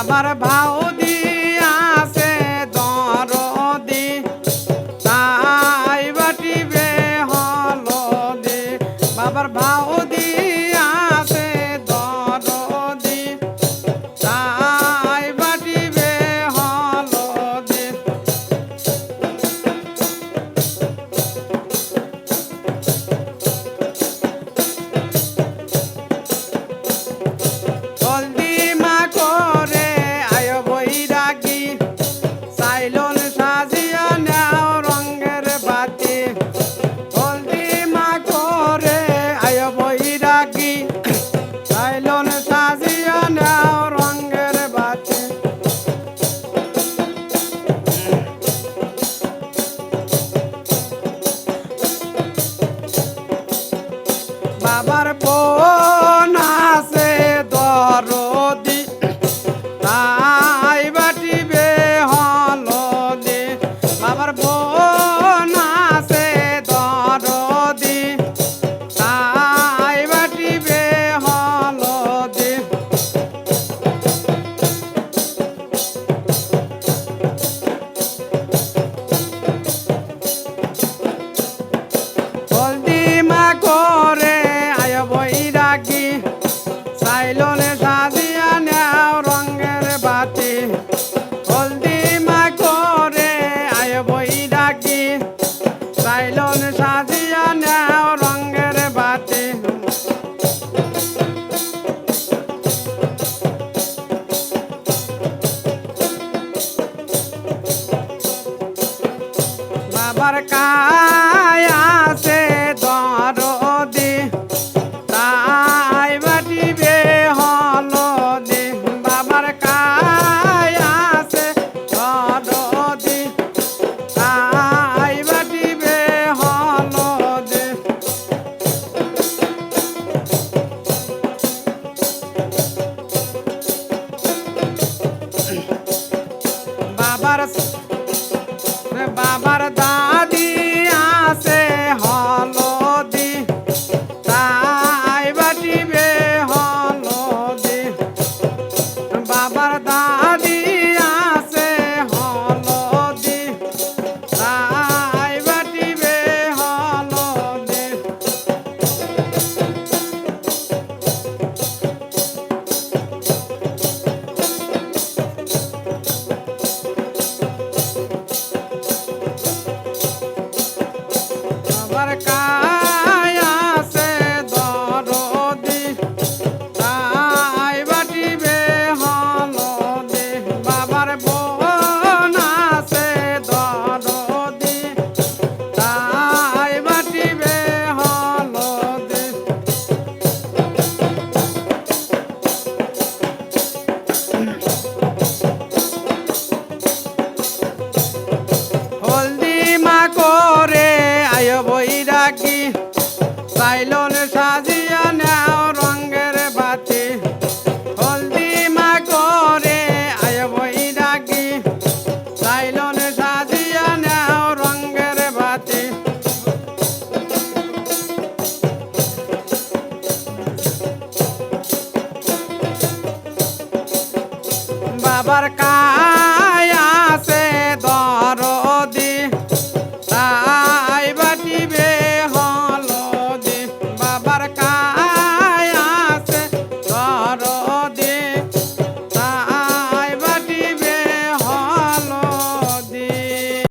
আমার ভাও বাটি। হলদি মা করে আয় বই ডাকি সাইলন সাজিয়া না বাবার বাবার দাদি। barcar